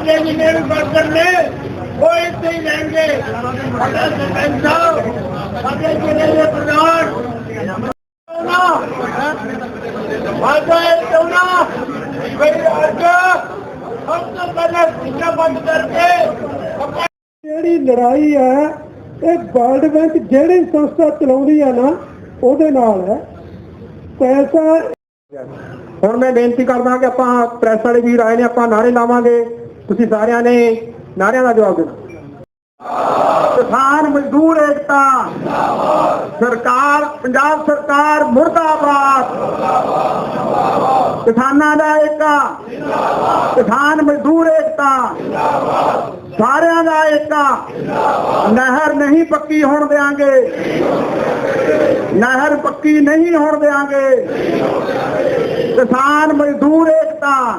ਅੱਗੇ ਜਿੰਨੇ ਵੀ ਵਰਕਰ ਨੇ ਉਹ ਇੱਥੇ ਹੀ ਰਹਿਣਗੇ ਸਾਡਾ ਸਰਪੰਚ ਸਾਹਿਬ ਸਾਡੇ ਜ਼ਿਲ੍ਹੇ ਦੇ ਪ੍ਰਧਾਨ। ਵਾਜਾ ਇਹ ਚੋਣਾ ਬਈ ਅੱਜ ਸਭ ਤੋਂ ਪਹਿਲਾਂ ਸਿੱਖਾ ਬੰਦ ਕਰਕੇ ਜਿਹੜੀ ਲੜਾਈ ਹੈ ਇਹ ਵਰਲਡ ਬੈਂਕ ਜਿਹੜੀ ਸੰਸਥਾ ਚਲਾਉਂਦੀ ਹੈ ਨਾ ਉਹਦੇ ਨਾਲ ਹੈ। ਪੈਸਾ ਹੁਣ ਮੈਂ ਬੇਨਤੀ ਕਰਦਾ ਕਿ ਆਪਾਂ ਪ੍ਰੈਸ ਵਾਲੇ ਵੀਰ ਆਏ ਨੇ ਆਪਾਂ ਨਾਰੇ ਲਾਵਾਂਗੇ। ਤੁਸੀਂ ਸਾਰਿਆਂ ਨੇ ਨਾਰਿਆਂ ਦਾ ਜਵਾਬ ਦੇਣਾ। ਕਿਸਾਨ ਮਜ਼ਦੂਰ ਏਕਤਾ। ਸਰਕਾਰ, ਪੰਜਾਬ ਸਰਕਾਰ ਮੁਰਦਾਬਾਦ। ਕਿਸਾਨਾਂ ਦਾ ਏਕਾ ਕਿਸਾਨ ਮਜ਼ਦੂਰ ਏਕਤਾ। ਸਾਰਿਆਂ ਦਾ ਏਕਾ ਨਹਿਰ ਨਹੀਂ ਪੱਕੀ ਹੋਣ ਦੇਾਂਗੇ ਨਹਿਰ ਪੱਕੀ ਨਹੀਂ ਹੋਣ ਦੇਾਂਗੇ ਕਿਸਾਨ ਮਜ਼ਦੂਰ ਏਕਤਾ।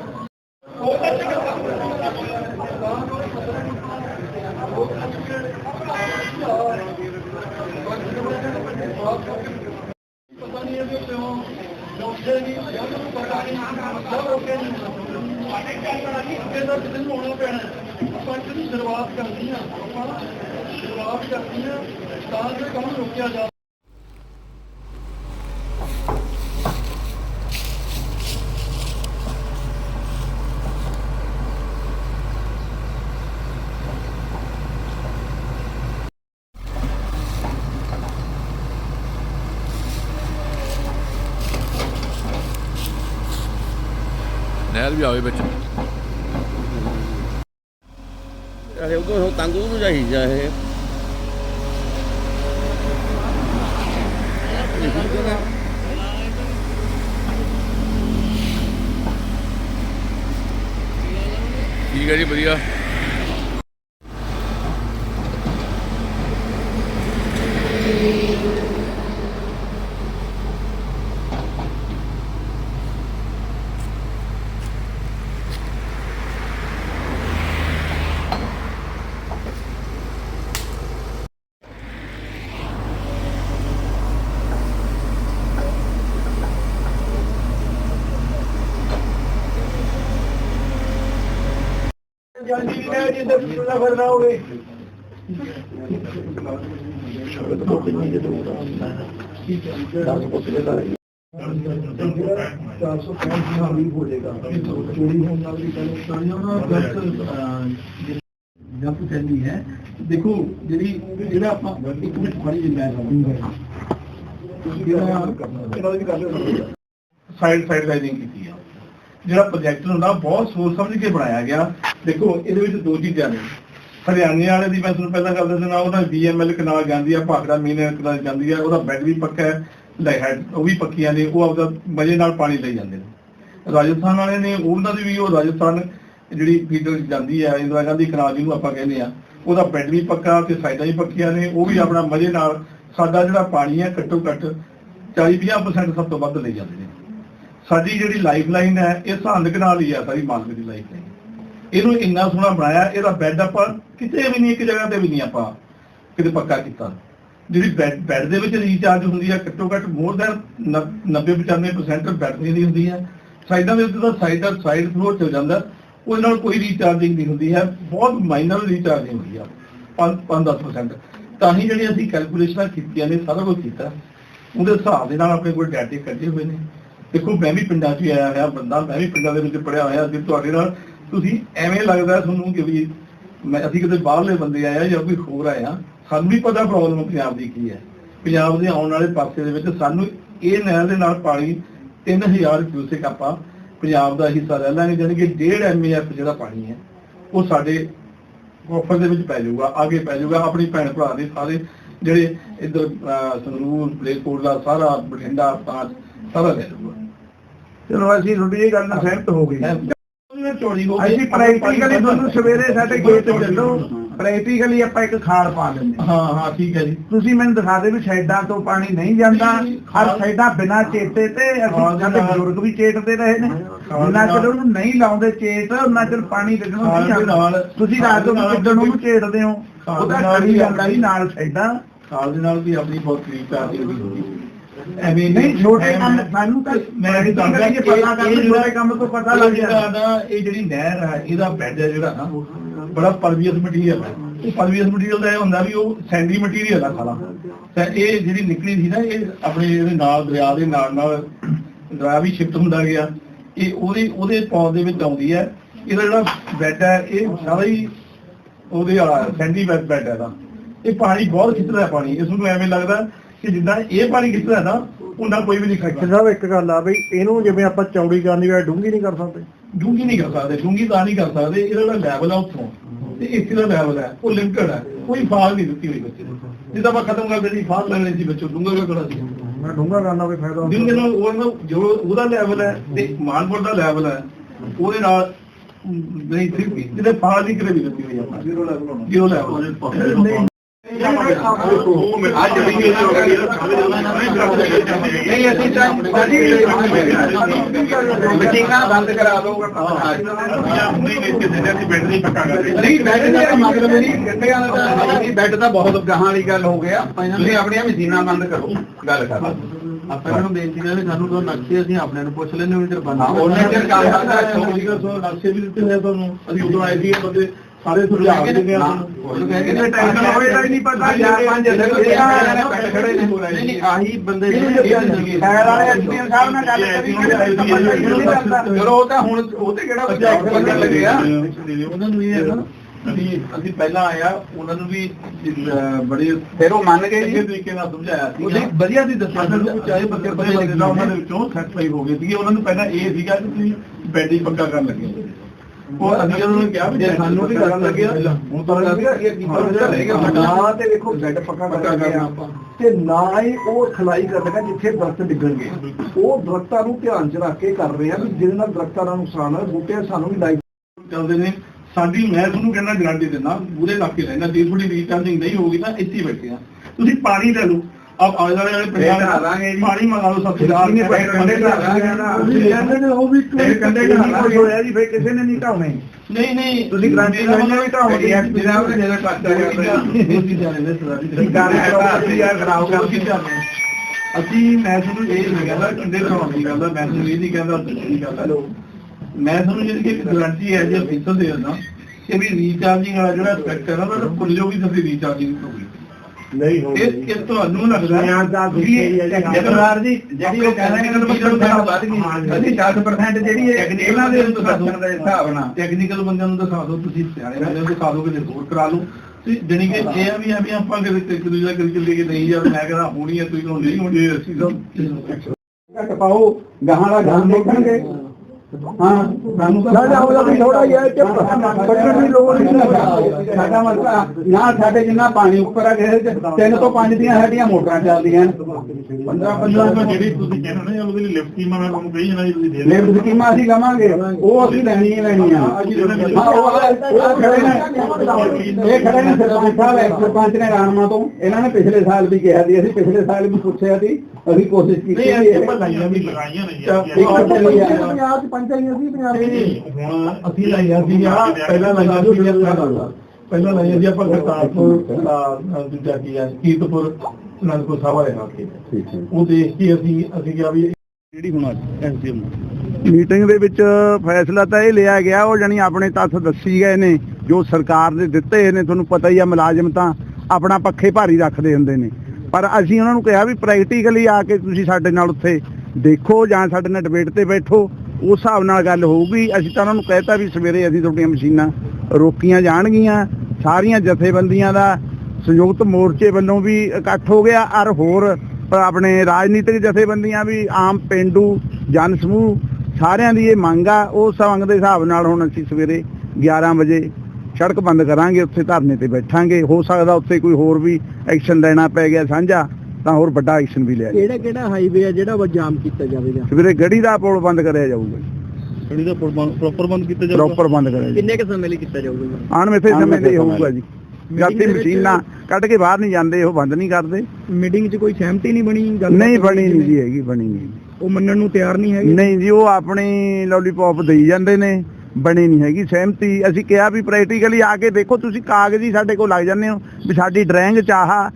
ਪਤਾ ਨਹੀਂ ਇਹਦੇ ਕਿਉਂ ਲੋਕੇ ਨਹੀਂ ਜਦੋਂ ਪਤਾ ਨਹੀਂ ਸਭ ਲੋਕੇ ਨਹੀਂ ਸਾਡੇ ਕਹਿੰਦਾ ਕਿ ਅੱਗੇ ਦਾ ਦਿਨ ਹੋਣਾ ਪੈਣਾ ਆਪਾਂ ਦੀ ਸ਼ੁਰੂਆਤ ਕਰਨੀ ਆ, ਆਪਾਂ ਸ਼ੁਰੂਆਤ ਕਰਨੀ ਆ ਤਾਂ ਜੋ ਕੰਮ ਰੋਕਿਆ ਜਾ ਨਹਿਰ ਵੀ ਆਵੇ ਵਿੱਚ। ਅਰੇ ਉਹ ਤੋਂ ਤੰਗ ਨੂੰ ਚਾਹੀਦਾ ਇਹ ਠੀਕ ਹੈ ਜੀ ਵਧੀਆ। ਜਾਂਦੀ ਨੇ। ਜਿੱਦਾਂ ਸੁਣਾ ਫਿਰਨਾ ਹੋਵੇ ਜੰਪ ਚੱਲੀ ਹੈ। ਦੇਖੋ ਜਿਹੜੀ ਜਿਹੜਾ ਆਪਾਂ ਇੱਕ ਮਿੰਟ ਫੜੀ ਜਿੰਦਾ ਸਾਈਡ ਸਾਈਡ ਲਾਈਨਿੰਗ ਕੀਤੀ ਆ। ਜਿਹੜਾ ਪ੍ਰੋਜੈਕਟ ਹੁੰਦਾ, ਬਹੁਤ ਸੋਚ ਸਮਝ ਕੇ ਬਣਾਇਆ ਗਿਆ। ਦੇਖੋ, ਇਹਦੇ ਵਿੱਚ ਦੋ ਚੀਜ਼ਾਂ ਨੇ। ਹਰਿਆਣੇ ਵਾਲੇ ਦੀ ਮੈਂ ਤੁਹਾਨੂੰ ਪਹਿਲਾਂ ਗੱਲ ਦੱਸਣਾ ਉਹਦਾ ਬੀਐਮਐਲ ਕਨਾਲ ਜਾਂਦੀ ਆ, ਭਾਖੜਾ ਮੀਨ ਕਨਾਲ ਜਾਂਦੀ ਆ, ਉਹਦਾ ਬੈੱਡ ਵੀ ਪੱਕਾ ਹੈ ਲਾਈਟ ਉਹ ਵੀ ਪੱਕੀਆਂ ਨੇ, ਉਹ ਆਪਦਾ ਮਜ਼ੇ ਨਾਲ ਪਾਣੀ ਲਈ ਜਾਂਦੇ ਨੇ। ਰਾਜਸਥਾਨ ਵਾਲੇ ਨੇ, ਉਹਨਾਂ ਦੀ ਵੀ ਉਹ ਰਾਜਸਥਾਨ ਜਿਹੜੀ ਫੀਡਰ ਜਾਂਦੀ ਹੈ ਇੰਦਰਾ ਗਾਂਧੀ ਕਨਾਲ ਜਿਹਨੂੰ ਆਪਾਂ ਕਹਿੰਦੇ ਆ, ਉਹਦਾ ਬੈੱਡ ਵੀ ਪੱਕਾ, ਤੇ ਸਾਈਡਾਂ ਵੀ ਪੱਕੀਆਂ ਨੇ, ਉਹ ਵੀ ਆਪਣਾ ਮਜ਼ੇ ਨਾਲ, ਸਾਡਾ ਜਿਹੜਾ ਪਾਣੀ ਹੈ ਘੱਟੋ ਘੱਟ 40-50% ਸਭ ਤੋਂ ਵੱਧ ਲਈ ਜਾਂਦੇ ਨੇ। ਸਾਡੀ ਜਿਹੜੀ ਲਾਈਫ ਲਾਈਨ ਹੈ, ਇਹ ਸੰਦ ਕਨਾਲ ਹੀ ਆ ਸਾਰੀ ਮਾਲਵੇ ਦੀ ਲਾਈਫ ਲਾਈਨ ਇਹਨੂੰ ਇੰਨਾ ਸੋਹਣਾ ਬਣਾਇਆ, ਇਹਦਾ ਬੈੱਡ ਆਪਾਂ ਕਿਤੇ ਵੀ ਨਹੀਂ, ਇੱਕ ਜਗ੍ਹਾ ਤੇ ਵੀ ਨਹੀਂ ਆਪਾਂ ਕਿਤੇ ਪੱਕਾ ਕੀਤਾ। ਜਿਹੜੀ ਬੈੱਡ ਬੈੱਡ ਦੇ ਵਿੱਚ ਰੀਚਾਰਜ ਹੁੰਦੀ ਹੈ, ਘੱਟੋ ਘੱਟ ਮੋਰ ਦੈਨ 90 95% ਬੈਟਰੀ ਦੀ ਹੁੰਦੀ ਹੈ, ਸਾਈਡਾਂ ਦੇ ਉੱਤੇ ਤਾਂ ਸਾਈਡ ਦਾ ਸਾਈਡ ਫਲੋਰ ਚੱਲ ਜਾਂਦਾ, ਉਹਦੇ ਨਾਲ ਕੋਈ ਰੀਚਾਰਜਿੰਗ ਨਹੀਂ ਹੁੰਦੀ ਹੈ, ਬਹੁਤ ਮਾਈਨਰ ਰੀਚਾਰਜਿੰਗ ਹੁੰਦੀ ਆ 5-10% ਤਾਂ ਹੀ ਜਿਹੜੀ ਅਸੀਂ ਕੈਲਕੂਲੇਸ਼ਨਾਂ ਕੀਤੀਆਂ ਨੇ, ਸਾਰਾ ਕੁਝ ਕੀਤਾ। ਉਹਦੇ ਹਿਸਾਬ ਦੇ ਨਾਲ ਆਪਣੇ ਕੋਲ ਡਾਟੇ ਕੱਢੇ ਹੋਏ ਨੇ। ਦੇਖੋ, ਮੈਂ ਵੀ ਪਿੰਡਾਂ 'ਚ ਹੀ ਆਇਆ ਹੋਇਆ, ਬੰਦਾ, ਮੈਂ ਵੀ ਪਿੰਡਾਂ ਦੇ ਵਿੱਚ ਪੜਿਆ ਹੋਇਆ ਜੇ ਤੁਹਾਡੇ ਨਾਲ ਤੁਸੀਂ ਐਵੇਂ ਲੱਗਦਾ ਤੁਹਾਨੂੰ ਕਿ ਵੀ ਮੈਂ, ਅਸੀਂ ਕਿਤੇ ਬਾਹਰਲੇ ਬੰਦੇ ਆਇਆ ਜਾਂ ਕੋਈ ਹੋਰ ਆਇਆ ਸਾਨੂੰ ਵੀ ਪਤਾ ਪ੍ਰੋਬਲਮ ਪੰਜਾਬ ਦੀ ਕੀ ਹੈ। ਪੰਜਾਬ ਦੇ ਆਉਣ ਵਾਲੇ ਪਾਸੇ ਦੇ ਵਿੱਚ ਸਾਨੂੰ ਇਹ ਨਹਿਰ ਦੇ ਨਾਲ ਪਾਣੀ 3000 ਕਿਊਸੈਕ ਆਪਾਂ ਪੰਜਾਬ ਦਾ ਹਿੱਸਾ ਲੈ ਲਾਂਗੇ, ਜਾਣੀ ਕਿ 1.5 ਐਮਏਐਫ ਜਿਹੜਾ ਪਾਣੀ ਹੈ, ਉਹ ਸਾਡੇ ਕੋਫਰ ਦੇ ਵਿੱਚ ਪੈ ਜਾਊਗਾ, ਅੱਗੇ ਪੈ ਜਾਊਗਾ, ਆਪਣੀ ਭੈਣ ਭਰਾ ਦੇ ਸਾਰੇ ਜਿਹੜੇ ਇਧਰ ਸੰਗਰੂਰ ਪਲੇਕੋਟ ਦਾ ਸਾਰਾ ਬਠਿੰਡਾ ਪਾਸ ਸਾਰਾ ਲੈ ਲੂਗਾ ਚਲੋ ਅਸੀਂ ਤੁਹਾਡੀ ਇਹ ਗੱਲ ਨਾਲ ਸਹਿਮਤ ਹੋ ਗਏ। ਉਹਨੇ ਚੋਰੀ ਹੋ ਗਈ। ਅਸੀਂ ਪ੍ਰੈਕਟੀਕਲੀ ਤੁਹਾਨੂੰ ਸਵੇਰੇ ਸਾਡੇ ਖੇਤ ਚ ਚੱਲੋ ਪ੍ਰੈਕਟੀਕਲੀ ਆਪਾਂ ਇੱਕ ਖਾਲ ਪਾ ਦਿੰਦੇ ਹਾਂ। ਹਾਂ ਹਾਂ ਠੀਕ ਹੈ ਜੀ। ਤੁਸੀਂ ਮੈਨੂੰ ਦਿਖਾ ਦੇ ਵੀ ਸਾਈਡਾਂ ਤੋਂ ਪਾਣੀ ਨਹੀਂ ਜਾਂਦਾ। ਹਰ ਸਾਈਡਾਂ ਬਿਨਾਂ ਚੇਤੇ ਤੇ ਹਾਂ, ਅਸੀਂ ਸਾਡੇ ਬਜ਼ੁਰਗ ਵੀ ਚੇਤਦੇ ਰਹੇ ਨੇ। ਹਾਂ, ਜਿੰਨਾ ਚਿਰ ਉਹਨੂੰ ਨਹੀਂ ਲਾਉਂਦੇ ਚੇਤ ਉਹਨਾਂ ਚਿਰ ਪਾਣੀ ਲੱਗਣੋਂ ਖਾਲ ਨਹੀਂ ਜਾਂਦਾ ਨਾਲ- ਤੁਸੀਂ ਰਾਤ ਨੂੰ ਖਾਲ ਕਿੱਦਣ ਉਹਨੂੰ ਚੇਤਦੇ ਹੋ ਖਾਲ ਉਹਦਾ ਨਾਲ ਜੀ ਨਾਲ ਸਾਈਡਾਂ ਸਾਲ ਦੇ ਨਾਲ ਵੀ ਆਪਣੀ ਬਹੁਤ ਕਰੀਬ ਪਿਆਰ ਦੀ ਹੋਈ ਐਵੇਂ ਨਹੀਂ ਛੋਟੇ ਕੰਮ ਸਾਨੂੰ ਤਾਂ ਮੈਂ ਇਹ ਦੱਸਦਾ ਕਿ ਪਤਾ ਕਰ ਇਹ ਛੋਟੇ ਕੰਮ ਤੋਂ ਪਤਾ ਲੱਗ ਜਾਂਦਾ ਇਹ ਜਿਹੜੀ ਨਹਿਰ ਹੈ ਇਹਦਾ ਬੈੱਡ ਹੈ ਜਿਹੜਾ ਨਾ ਬੜਾ ਪਰਵੀਅਸ ਮਟੀਰੀਅਲ ਹੈ ਇਹ ਪਰਵੀਅਸ ਮਟੀਰੀਅਲ ਦਾ ਇਹ ਹੁੰਦਾ ਵੀ ਉਹ ਸੈਂਡੀ ਮਟੀਰੀਅਲ ਆ ਸਾਰਾ। ਤੇ ਇਹ ਜਿਹੜੀ ਨਿਕਲੀ ਸੀ ਨਾ ਇਹ ਆਪਣੇ ਇਹਦੇ ਨਾਲ ਦਰਿਆ ਦੇ ਨਾਲ ਨਾਲ ਦਰਿਆ ਵੀ ਸ਼ਿਫਟ ਹੁੰਦਾ ਗਿਆ। ਇਹ ਉਹਦੇ ਉਹਦੇ ਪੌਦ ਦੇ ਵਿੱਚ ਆਉਂਦੀ ਹੈ ਇਹਦਾ ਜਿਹੜਾ ਬੈੱਡ ਹੈ ਇਹ ਸਾਰਾ ਹੀ ਉਹਦੇ ਵਾਲਾ ਸੈਂਡੀ ਬੈੱਡ ਬੈੱਡ ਹੈ ਦਾ ਇਹ ਪਾਣੀ ਬਹੁਤ ਖਿੱਚਦਾ ਹੈ ਪਾਣੀ। ਇਸ ਨੂੰ ਐਵੇਂ ਲੱਗਦਾ ਕਿ ਜਿੱਦਾਂ ਇਹ ਪਾਣੀ ਖਿੱਚਦਾ ਹੈ ਨਾ ਉਹਨਾਂ ਕੋਈ ਵੀ ਨਹੀਂ ਖਿੱਚਦਾ ਸਾਹਿਬ ਇੱਕ ਗੱਲ ਆ ਬਈ ਇਹਨੂੰ ਜਿਵੇਂ ਆਪਾਂ ਚੌੜੀ ਕਰਨੀ ਹੋਵੇ ਡੂੰਗੀ ਨਹੀਂ ਕਰ ਸਕਦੇ। ਡੂੰਗੀ ਨਹੀਂ ਕਰ ਸਕਦੇ ਡੂੰਗੀ ਤਾਂ ਨਹੀਂ ਕਰ ਸਕਦੇ। ਇਹਦਾ ਜਿਹੜਾ ਲੈਵਲ ਆ ਉੱਥੋਂ ਤੇ ਇੱਥੇ ਦਾ ਲੈਵਲ ਹੈ ਉਹ ਲਿਮਟਡ ਹੈ ਕੋਈ ਫਾਲ ਨਹੀਂ ਦਿੱਤੀ ਹੋਈ ਬੱਚੇ ਨੂੰ। ਜਿੱਦਾਂ ਆਪਾਂ ਖਤਮ ਕਰਦੇ ਸੀ ਫਾਲ ਲੈਣੇ ਸੀ ਬੱਚੋ ਡੂੰਗਾ ਕਿਉਂ ਕਰਨਾ ਸੀ? ਮੈਂ ਡੂੰਗਾ ਕਰਨਾ ਕੋਈ ਫਾਇਦਾ ਜਿਹਦੇ ਨਾਲ ਉਹ ਜੋ ਉਹਦਾ ਲੈਵਲ ਹੈ ਤੇ ਮਾਨਪੁਰ ਦਾ ਲੈਵਲ ਹੈ ਉਹਦੇ ਨਾਲ ਨਹੀਂ ਵੀ। ਜਿਹਦੇ ਫਾਲ ਨਹੀਂ ਕਰੇ ਵੀ ਦਿੱਤੀ ਹੋਈ ਆਪਾਂ। ਜ਼ੀਰੋ ਲੈਵਲ ਹੋਣਾ। ਜ਼ੀਰੋ ਲੈਵਲ ਨਹੀਂ ਅਸੀਂ ਤਾਂ ਮਸ਼ੀਨਾਂ ਬੰਦ ਕਰਾ ਦੋ ਨਹੀਂ ਬੈੱਡ ਦਾ ਮਤਲਬ ਨਹੀਂ ਗੱਡਿਆਂ ਦਾ ਬੈੱਡ ਤਾਂ ਬਹੁਤ ਗਾਹਾਂ ਵਾਲੀ ਗੱਲ ਹੋ ਗਿਆ ਤੁਸੀਂ ਆਪਣੀਆਂ ਮਸ਼ੀਨਾਂ ਬੰਦ ਕਰੋ ਗੱਲ ਕਰ ਆਪਾਂ ਨੂੰ ਬੇਨਤੀ ਕਰਦੇ ਸਾਨੂੰ ਦੋ ਨਕਸ਼ੇ ਅਸੀਂ ਆਪਣੇ ਨੂੰ ਪੁੱਛ ਲੈਣੇ ਉਹਨਾਂ ਚਿਰ ਬੰਦ ਉਹਨਾਂ ਚਿਰ ਕੰਮ ਕਰਦਾ ਨਕਸ਼ੇ ਵੀ ਦਿੱਤੇ ਹੋਏ ਤੁਹਾਨੂੰ ਅਸੀਂ ਉਦੋਂ ਆਏ ਸੀ ਬੰਦੇ ਸਾਰੇ ਸੁਝਾਅ ਦਿੰਦੇ ਆ। ਇਹਦੇ ਟਾਈਮ ਨਾਲ ਹੋਏਗਾ ਹੀ ਨਹੀਂ ਪਤਾ ਚਾਰ ਪੰਜ ਖੜੇ ਨੇ ਨਹੀਂ ਨਹੀਂ ਆਹੀ ਬੰਦੇ ਸ਼ਹਿਰ ਵਾਲੇ ਐਸਪੀਐਮ ਸਾਹਿਬ ਨਾਲ ਗੱਲ ਕਰੀ ਚਲੋ ਉਹ ਤਾਂ ਹੁਣ ਉਹ ਤੇ ਕਿਹੜਾ ਲੱਗਣ ਲੱਗਿਆ ਉਹਨਾਂ ਨੂੰ ਇਹ ਹੈ ਅਸੀਂ ਅਸੀਂ ਪਹਿਲਾਂ ਆਇਆ ਉਹਨਾਂ ਨੂੰ ਵੀ ਬੜੇ ਫਿਰ ਉਹ ਮੰਨ ਗਏ ਜੀ। ਤਰੀਕੇ ਨਾਲ ਸਮਝਾਇਆ ਸੀ ਉਹਦੀ ਵਧੀਆ ਦੀ ਦੱਸਿਆ ਸਾਨੂੰ ਕੋਈ ਚਾਹੇ ਬੱਚੇ ਪਤਾ ਲੱਗਦਾ ਉਹਨਾਂ ਦੇ ਵਿੱਚੋਂ ਸੈਟੀਸਫਾਈ ਹੋ ਗਏ ਸੀਗੇ। ਉਹਨਾਂ ਨੂੰ ਪਹਿਲਾਂ ਇਹ ਸੀਗਾ ਕਿ ਤੁਸੀਂ ਬੈਡ ਪੱਕਾ ਕਰਨ ਲੱਗੇ ਉਹ ਅਸੀਂ ਉਹਨਾਂ ਨੂੰ ਕਿਹਾ ਵੀ ਜੇ ਸਾਨੂੰ ਵੀ ਕਰਨ ਲੱਗਿਆ ਹੁਣ ਤਾਂ ਲੱਗਿਆ ਇਹ ਕੀ ਪਤਾ ਰਹਿ ਗਿਆ ਸਾਡਾ ਨਾ ਤੇ ਵੇਖੋ ਬੈੱਡ ਪੱਕਾ ਪੱਕਾ ਕਰ ਕਰਨਾ ਆਪਾਂ। ਤੇ ਨਾ ਹੀ ਉਹ ਖਲਾਈ ਕਰਨਗਾ ਜਿੱਥੇ ਦਰਖਤ ਡਿੱਗਣਗੇ। ਉਹ ਦਰਖਤਾਂ ਨੂੰ ਧਿਆਨ ਚ ਰੱਖ ਕੇ ਕਰ ਰਹੇ ਆ ਵੀ ਜਿਹਦੇ ਨਾਲ ਦਰਖਤਾਂ ਦਾ ਨੁਕਸਾਨ ਹੈ ਬੂਟੇ ਸਾਨੂੰ ਵੀ ਲਾਈ ਚੱਲਦੇ ਨੇ। ਸਾਡੀ ਮੈਂ ਤੁਹਾਨੂੰ ਕਹਿੰਦਾ ਗਰੰਟੀ ਦਿੰਦਾ ਪੂਰੇ ਇਲਾਕੇ ਰਹਿਣਾ ਜੇ ਰੀਚਾਰਜਿੰਗ ਨਹੀਂ ਹੋਊਗੀ ਤਾਂ ਇੱਥੇ ਬੈਠੇ ਆ। ਤੁਸੀਂ ਪਾਣੀ ਲੈ ਲਓ। ਆਪ ਦੁਆਲੇ ਵਾਲੇ ਜੀ। ਪਾਣੀ ਮੰਗਾ ਲਓ ਸਭ ਤੋਂ ਨਹੀਂ ਪਰ ਕੰਡੇ ਢਾਹ ਲਾਂਗੇ। ਨਾ। ਉਹ ਵੀ ਕਹਿੰਦੇ ਨੇ ਉਹ ਵੀ ਕੰਡੇ ਢਾਹ ਲਾਂਗੇ। ਹੋਇਆ ਜੀ ਫੇਰ ਕਿਸੇ ਨੇ ਨਹੀਂ ਢਾਉਣੇ ਨਹੀਂ ਨਹੀਂ। ਤੁਸੀਂ ਗਰੰਟੀ ਲੈਣੇ ਵੀ ਹੋਣੀ ਹੈ ਜਿਹੜਾ ਉਹਨੇ ਜਿਹੜਾ ਅਸੀਂ ਮੈਂ ਤੁਹਾਨੂੰ ਇਹ ਨਹੀਂ ਕਹਿੰਦਾ ਕੰਡੇ ਬਣਾਉਣ ਦੀ ਗੱਲ ਆ ਮੈਂ ਤੁਹਾਨੂੰ ਇਹ ਨਹੀਂ ਕਹਿੰਦਾ ਦੂਜੀ ਗੱਲ ਆ ਮੈਂ ਤੁਹਾਨੂੰ ਜਿਹੜੀ ਕਿ ਗਾਰੰਟੀ ਹੈ ਜੇ ਫੀਸਲ ਦੇ ਦਿੰਦਾ ਕਿ ਵੀ ਰੀਚਾਰਜਿੰਗ ਵਾਲਾ ਜਿਹੜਾ ਸਪੈਕਟਰ ਹੈ ਉਹਦਾ ਫੁੱਲਿਓ ਵੀ ਤੁਸੀਂ ਰੀਚਾਰਜਿੰਗ ਹੋਊਗੀ ਨਹੀਂ ਹੋਣੀ। ਇਹ ਇਹ ਤੁਹਾਨੂੰ ਲੱਗਦਾ ਹੈ ਜੀ। ਜਿਹੜੀ ਉਹ ਕਹਿੰਦੇ ਨੇ ਕਿ ਵੱਧ ਗਈ ਅਸੀਂ 10% ਜਿਹੜੀ ਹੈ ਇਹਨਾਂ ਦੇ ਉਤਪਾਦਨ ਦੇ ਹਿਸਾਬ ਨਾਲ। ਟੈਕਨੀਕਲ ਬੰਦਿਆਂ ਨੂੰ ਦਿਖਾ ਦਿਓ। ਤੁਸੀਂ ਸਿਆਣੇ ਬੰਦਿਆਂ ਨੂੰ ਦਿਖਾ ਦਿਓ ਕਿ ਰਿਪੋਰਟ ਕਰਾ ਲਓ। ਤੇ ਜਣੀ ਕਿ ਇਹ ਆ ਵੀ ਆ ਵੀ ਆਪਾਂ ਕਿਤੇ ਇੱਕ ਦੂਜਾ ਕਰੀ ਚੱਲੇ ਕਿ ਨਹੀਂ ਯਾਰ ਮੈਂ ਕਹਿੰਦਾ ਹੋਣੀ ਹੈ ਤੁਸੀਂ ਕਹੋ ਨਹੀਂ ਹੋਣੀ। ਅਸੀਂ ਤਾਂ ਘੱਟ ਪਾਓ। ਗਾਹਾਂ ਦਾ ਗਾਹਾਂ ਦੇਖਣਗੇ। ਹਾਂ ਸਾਨੂੰ ਤਾਂ ਸਾਡਾ ਉਹਦਾ ਵੀ ਥੋੜਾ ਜਿਹਾ ਕਿ ਪੱਟਣ ਦੀ ਲੋੜ ਨਹੀਂ ਸਾਡਾ ਮਤਲਬ ਨਾ ਸਾਡੇ ਜਿੰਨਾ ਪਾਣੀ ਉੱਪਰ ਆ ਚ ਤਿੰਨ ਤੋਂ ਪੰਜ ਦੀਆਂ ਸਾਡੀਆਂ ਮੋਟਰਾਂ ਚੱਲਦੀਆਂ ਨੇ। 15 15 ਰੁਪਏ ਜਿਹੜੀ ਤੁਸੀਂ ਕਹਿੰਦੇ ਹੋ ਉਹਦੇ ਲਈ ਲਿਫਟ ਕੀਮਾ ਮੈਂ ਤੁਹਾਨੂੰ ਕਹੀ ਜਾਣਾ ਤੁਸੀਂ ਦੇ ਲੇਬਰ ਸਕੀਮਾਂ ਅਸੀਂ ਲਵਾਂਗੇ ਉਹ ਅਸੀਂ ਲੈਣੀ ਹੀ ਲੈਣੀ ਆ ਹਾਂ ਉਹ ਖੜੇ ਨੇ। ਇਹ ਖੜੇ ਨੇ ਸਰਪੰਚ ਨੇ ਰਾਣਮਾ ਤੋਂ। ਇਹਨਾਂ ਨੇ ਪਿਛਲੇ ਸਾਲ ਵੀ ਕਿਹਾ ਸੀ ਅਸੀਂ ਪਿਛਲੇ ਸਾਲ ਵੀ ਪੁੱਛਿਆ ਸੀ ਅਸੀਂ ਕੋਸ਼ਿਸ਼ ਕੀਤੀ ਨਹੀਂ ਇਹ ਭਲਾਈਆਂ ਵੀ ਲਗਾਈਆਂ ਨਹੀਂ ਆ ਪੰਜਾਬ ਚ ਪੰਜ ਆਈਆਂ ਸੀ ਪੰਜਾਬ ਹੁਣ ਅਸੀਂ ਲਾਈਆਂ ਸੀ ਆ ਪਹਿਲਾਂ ਲਾਈਆਂ ਸੀ ਪਹਿਲਾਂ ਲਾਈਆਂ ਸੀ। ਆਪਾਂ ਕਰਤਾਰਪੁਰ ਆ ਦੂਜਾ ਕੀ ਆ ਕੀਰਤਪੁਰ ਅਨੰਦਪੁਰ ਸਾਹਿਬ ਵਾਲੇ ਨਾਲ ਉਹ ਦੇਖ ਕੇ ਅਸੀਂ ਅਸੀਂ ਕਿਹਾ ਵੀ ਜਿਹੜੀ ਹੁਣ ਐਸਡੀਐਮ ਮੀਟਿੰਗ ਦੇ ਵਿੱਚ ਫੈਸਲਾ ਤਾਂ ਇਹ ਲਿਆ ਗਿਆ ਉਹ ਜਾਨੀ ਆਪਣੇ ਤੱਥ ਦੱਸੀ ਗਏ ਨੇ ਜੋ ਸਰਕਾਰ ਦੇ ਦਿੱਤੇ ਨੇ ਤੁਹਾਨੂੰ ਪਤਾ ਹੀ ਆ ਮੁਲਾਜ਼ਮ ਤਾਂ ਆਪਣਾ ਪੱਖੇ ਭਾਰੀ ਰੱਖਦੇ ਹੁੰਦੇ ਨੇ। ਪਰ ਅਸੀਂ ਉਹਨਾਂ ਨੂੰ ਕਿਹਾ ਵੀ ਪ੍ਰੈਕਟੀਕਲੀ ਆ ਕੇ ਤੁਸੀਂ ਸਾਡੇ ਨਾਲ ਉੱਥੇ ਦੇਖੋ ਜਾਂ ਸਾਡੇ ਨਾਲ ਡਿਬੇਟ ਤੇ ਬੈਠੋ ਉਸ ਹਿਸਾਬ ਨਾਲ ਗੱਲ ਹੋਊਗੀ। ਅਸੀਂ ਤਾਂ ਉਹਨਾਂ ਨੂੰ ਕਹਿਤਾ ਵੀ ਸਵੇਰੇ ਅਸੀਂ ਤੁਹਾਡੀਆਂ ਮਸ਼ੀਨਾਂ ਰੋਕੀਆਂ ਜਾਣਗੀਆਂ। ਸਾਰੀਆਂ ਜਥੇਬੰਦੀਆਂ ਦਾ ਸੰਯੁਕਤ ਮੋਰਚੇ ਵੱਲੋਂ ਵੀ ਇਕੱਠ ਹੋ ਗਿਆ। ਔਰ ਹੋਰ ਆਪਣੇ ਰਾਜਨੀਤਿਕ ਜਥੇਬੰਦੀਆਂ ਵੀ, ਆਮ ਪਿੰਡੂ ਜਨ ਸਮੂਹ ਸਾਰਿਆਂ ਦੀ ਇਹ ਮੰਗ ਆ। ਉਸ ਮੰਗ ਦੇ ਹਿਸਾਬ ਨਾਲ ਹੁਣ ਅਸੀਂ ਸਵੇਰੇ 11 ਵਜੇ ਸੜਕ ਬੰਦ ਕਰਾਂਗੇ। ਉੱਥੇ ਧਰਨੇ ਤੇ ਬੈਠਾਂਗੇ। ਹੋ ਸਕਦਾ ਉੱਥੇ ਕੋਈ ਹੋਰ ਵੀ ਐਕਸ਼ਨ ਲੈਣਾ ਪੈ ਗਿਆ ਸਾਂਝਾ। ਤਾਂ ਹੋਰ ਵੱਡਾ ਐਕਸ਼ਨ ਵੀ ਲਿਆ ਜਾਏ ਕਿਹੜਾ ਕਿਹੜਾ ਹਾਈਵੇ ਆ ਜਿਹੜਾ ਵਾ ਜਾਮ ਕੀਤਾ ਜਾਵੇਗਾ? ਸਵੇਰੇ ਗੜੀ ਦਾ ਪੁਲ ਬੰਦ ਕਰਿਆ ਜਾਊਗਾ ਗੱਡੀ ਦਾ ਪ੍ਰੋਪਰ ਬੰਦ ਕੀਤਾ ਪ੍ਰੋਪਰ ਬੰਦ ਕਰਿਆ ਜਾਊਗਾ। ਕਿੰਨੇ ਕੁ ਸਮੇਂ ਲਈ ਕੀਤਾ ਜਾਊਗਾ ਅਣਮਿੱਥੇ ਸਮੇਂ ਲਈ ਹੋਊਗਾ ਜੀ। ਜਾਤੀ ਮਸ਼ੀਨਾਂ ਕੱਢ ਕੇ ਬਾਹਰ ਨਹੀਂ ਜਾਂਦੇ ਉਹ ਬੰਦ ਨਹੀਂ ਕਰਦੇ। ਮੀਟਿੰਗ 'ਚ ਕੋਈ ਸਹਿਮਤੀ ਨਹੀਂ ਬਣੀ ਗੱਲ ਨਹੀਂ ਬਣੀ ਨਹੀਂ ਜੀ ਹੈਗੀ ਬਣੀ ਨਹੀਂ। ਉਹ ਮੰਨਣ ਨੂੰ ਤਿਆਰ ਨਹੀਂ ਹੈਗੇ? ਨਹੀਂ ਜੀ ਉਹ ਆਪਣੀ ਲੋਲੀਪੌਪ ਦੇਈ ਜਾਂਦੇ ਨੇ ਬਣੀ ਨਹੀਂ ਹੈਗੀ ਸਹਿਮਤੀ। ਅਸੀਂ ਕਿਹਾ ਵੀ ਪ੍ਰੈਕਟੀਕਲੀ ਆ ਕੇ ਦੇਖੋ ਤੁਸੀਂ ਕਾਗਜ਼ ਹੀ ਸਾਡੇ ਕੋਲ ਲੱਗ ਜਾਂਦੇ ਹੋ ਵੀ ਸਾਡੀ ਡਰਾਇੰਗ ਚਾਹਾ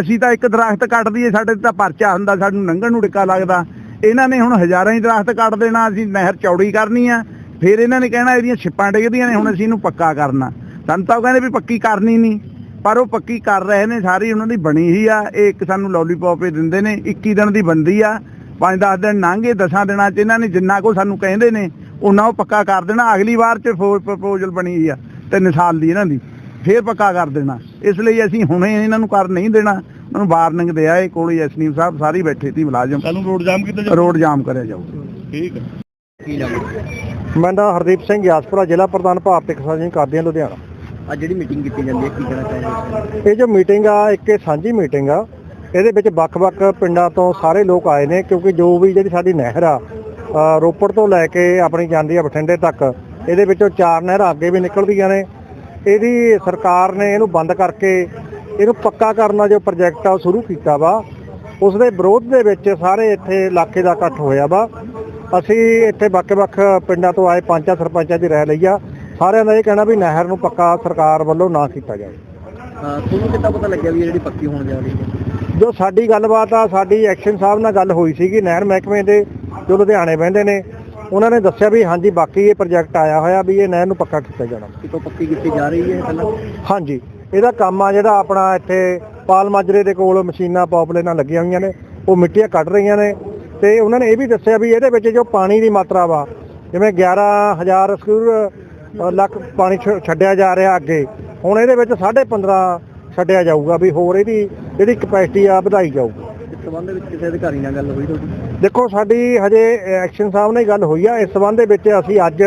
ਅਸੀਂ ਤਾਂ ਇੱਕ ਦਰਖਤ ਕੱਟ ਦਈਏ, ਸਾਡੇ ਤਾਂ ਪਰਚਾ ਹੁੰਦਾ, ਸਾਨੂੰ ਲੰਘਣ ਨੂੰ ਡਿੱਕਾ ਲੱਗਦਾ। ਇਹਨਾਂ ਨੇ ਹੁਣ ਹਜ਼ਾਰਾਂ ਹੀ ਦਰਖਤ ਕੱਟ ਦੇਣਾ, ਅਸੀਂ ਨਹਿਰ ਚੌੜੀ ਕਰਨੀ ਆ। ਫਿਰ ਇਹਨਾਂ ਨੇ ਕਹਿਣਾ, ਇਹਦੀਆਂ ਛਿੱਪਾਂ ਡਿੱਗਦੀਆਂ ਨੇ, ਹੁਣ ਅਸੀਂ ਇਹਨੂੰ ਪੱਕਾ ਕਰਨਾ। ਸਾਨੂੰ ਤਾਂ ਉਹ ਕਹਿੰਦੇ ਵੀ ਪੱਕੀ ਕਰਨੀ ਨਹੀਂ। ਪਰ ਉਹ ਪੱਕੀ ਕਰ ਰਹੇ ਨੇ, ਸਾਰੀ ਉਹਨਾਂ ਦੀ ਬਣੀ ਹੀ ਆ। ਇਹ ਇੱਕ ਸਾਨੂੰ ਲੋਲੀਪੌਪ ਹੀ ਦਿੰਦੇ ਨੇ 21 ਦਿਨ ਦੀ ਬੰਦੀ ਆ। 5-10 ਦਿਨ ਲੰਘੇ 10 ਦਿਨਾਂ ਚ ਇਹਨਾਂ ਨੇ ਜਿੰਨਾ ਕੋ ਸਾਨੂੰ ਕਹਿੰਦੇ ਨੇ, ਉਹਨਾਂ ਉਹ ਪੱਕਾ ਕਰ ਦੇਣਾ। ਅਗਲੀ ਵਾਰ ਚ ਪ੍ਰਪੋਜ਼ਲ ਬਣੀ ਆ, ਤਿੰਨ ਸਾਲ ਦੀ ਇਹਨਾਂ ਦੀ। ਫੇਰ ਪੱਕਾ ਕਰ ਦੇਣਾ। ਇਸ ਲਈ ਅਸੀਂ ਹੁਣੇ ਇਹਨਾਂ ਨੂੰ ਕਰ ਨਹੀਂ ਦੇਣਾ। ਉਹਨਾਂ ਨੂੰ ਵਾਰਨਿੰਗ ਦਿਆ ਇਹ ਕੋਲ ਐਸਨੀਮ ਸਾਹਿਬ ਸਾਰੀ ਬੈਠੇ ਸੀ ਮੁਲਾਜ਼ਮ। ਕੱਲ ਨੂੰ ਰੋਡ ਜਾਮ ਕੀਤਾ ਰੋਡ ਜਾਮ ਕਰਿਆ ਜਾਊਗਾ ਠੀਕ ਹੈ। ਕੀ ਲੱਗਦਾ ਮੈਂ ਦਾ ਹਰਦੀਪ ਸਿੰਘ ਗਿਆਸਪੁਰਾ ਜ਼ਿਲ੍ਹਾ ਪ੍ਰਧਾਨ ਭਾਰਤੀ ਕਿਸਾਨ ਯੂਨੀਅਨ ਕਾਦੀਆਂ ਲੁਧਿਆਣਾ। ਆ ਜਿਹੜੀ ਮੀਟਿੰਗ ਕੀਤੀ ਜਾਂਦੀ ਹੈ ਕੀ ਕਹਿਣਾ ਚਾਹੁੰਦੇ ਇਹ ਜੋ ਮੀਟਿੰਗ ਆ ਇੱਕ ਇਹ ਸਾਂਝੀ ਮੀਟਿੰਗ ਆ। ਇਹਦੇ ਵਿੱਚ ਵੱਖ-ਵੱਖ ਪਿੰਡਾਂ ਤੋਂ ਸਾਰੇ ਲੋਕ ਆਏ ਨੇ ਕਿਉਂਕਿ ਜੋ ਵੀ ਜਿਹੜੀ ਸਾਡੀ ਨਹਿਰ ਆ ਰੋਪੜ ਤੋਂ ਲੈ ਕੇ ਆਪਣੀ ਜਾਂਦੀ ਆ ਬਠਿੰਡੇ ਤੱਕ ਇਹਦੇ ਵਿੱਚੋਂ ਚਾਰ ਨਹਿਰਾਂ ਅੱਗੇ ਵੀ ਨਿਕਲਦੀਆਂ ਨੇ। ਇਹਦੀ ਸਰਕਾਰ ਨੇ ਇਹਨੂੰ ਬੰਦ ਕਰਕੇ ਇਹਨੂੰ ਪੱਕਾ ਕਰਨ ਦਾ ਜੋ ਪ੍ਰੋਜੈਕਟ ਆ ਉਹ ਸ਼ੁਰੂ ਕੀਤਾ ਵਾ। ਉਸ ਦੇ ਵਿਰੋਧ ਦੇ ਵਿੱਚ ਸਾਰੇ ਇੱਥੇ ਇਲਾਕੇ ਦਾ ਇਕੱਠ ਹੋਇਆ ਵਾ। ਅਸੀਂ ਇੱਥੇ ਵੱਖ-ਵੱਖ ਪਿੰਡਾਂ ਤੋਂ ਆਏ ਪੰਚਾਂ ਸਰਪੰਚਾਂ ਦੀ ਰਾਏ ਲਈ ਆ। ਸਾਰਿਆਂ ਦਾ ਇਹ ਕਹਿਣਾ ਵੀ ਨਹਿਰ ਨੂੰ ਪੱਕਾ ਸਰਕਾਰ ਵੱਲੋਂ ਨਾ ਕੀਤਾ ਜਾਵੇ। ਤੁਹਾਨੂੰ ਕਿੱਦਾਂ ਪਤਾ ਲੱਗਿਆ ਵੀ ਜਿਹੜੀ ਪੱਕੀ ਹੋਣ ਜਾ ਰਹੀ ਹੈ? ਜੋ ਸਾਡੀ ਗੱਲਬਾਤ ਆ ਸਾਡੀ ਐਕਸ਼ਨ ਸਾਹਿਬ ਨਾਲ ਗੱਲ ਹੋਈ ਸੀਗੀ ਨਹਿਰ ਮਹਿਕਮੇ ਦੇ ਜੋ ਲੁਧਿਆਣੇ ਬਹਿੰਦੇ ਨੇ। ਉਹਨਾਂ ਨੇ ਦੱਸਿਆ ਵੀ ਹਾਂਜੀ ਬਾਕੀ ਇਹ ਪ੍ਰੋਜੈਕਟ ਆਇਆ ਹੋਇਆ ਵੀ ਇਹ ਨਹਿਰ ਨੂੰ ਪੱਕਾ ਕੀਤਾ ਜਾਣਾ। ਕਿਤੋਂ ਪੱਕੀ ਕੀਤੀ ਜਾ ਰਹੀ ਹੈ ਪਹਿਲਾਂ? ਹਾਂਜੀ ਇਹਦਾ ਕੰਮ ਆ ਜਿਹੜਾ ਆਪਣਾ ਇੱਥੇ ਪਾਲ ਮਾਜਰੇ ਦੇ ਕੋਲ ਮਸ਼ੀਨਾਂ ਪੌਪਲੇਨਾਂ ਲੱਗੀਆਂ ਹੋਈਆਂ ਨੇ ਉਹ ਮਿੱਟੀਆਂ ਕੱਢ ਰਹੀਆਂ ਨੇ ਤੇ ਉਹਨਾਂ ਨੇ ਇਹ ਵੀ ਦੱਸਿਆ ਵੀ ਇਹਦੇ ਵਿੱਚ ਜੋ ਪਾਣੀ ਦੀ ਮਾਤਰਾ ਵਾ ਜਿਵੇਂ 11000 ਸਕੂਰ ਲੱਖ ਪਾਣੀ ਛੱਡਿਆ ਜਾ ਰਿਹਾ ਅੱਗੇ ਹੁਣ ਇਹਦੇ ਵਿੱਚ 15.5 ਛੱਡਿਆ ਜਾਊਗਾ ਵੀ ਹੋਰ ਇਹਦੀ ਜਿਹੜੀ ਕਪੈਸਿਟੀ ਆ ਵਧਾਈ ਜਾਊਗੀ। ਸੰਬੰਧ ਵਿੱਚ ਕਿਸੇ ਅਧਿਕਾਰੀ ਨਾਲ ਗੱਲ ਹੋਈ ਤੁਹਾਡੀ? ਦੇਖੋ, ਸਾਡੀ ਹਜੇ ਐਕਸ਼ਨ ਸਾਹਿਬ ਨਾਲ ਹੀ ਗੱਲ ਹੋਈ ਆ। ਇਸ ਸੰਬੰਧ ਦੇ ਵਿੱਚ ਅਸੀਂ ਅੱਜ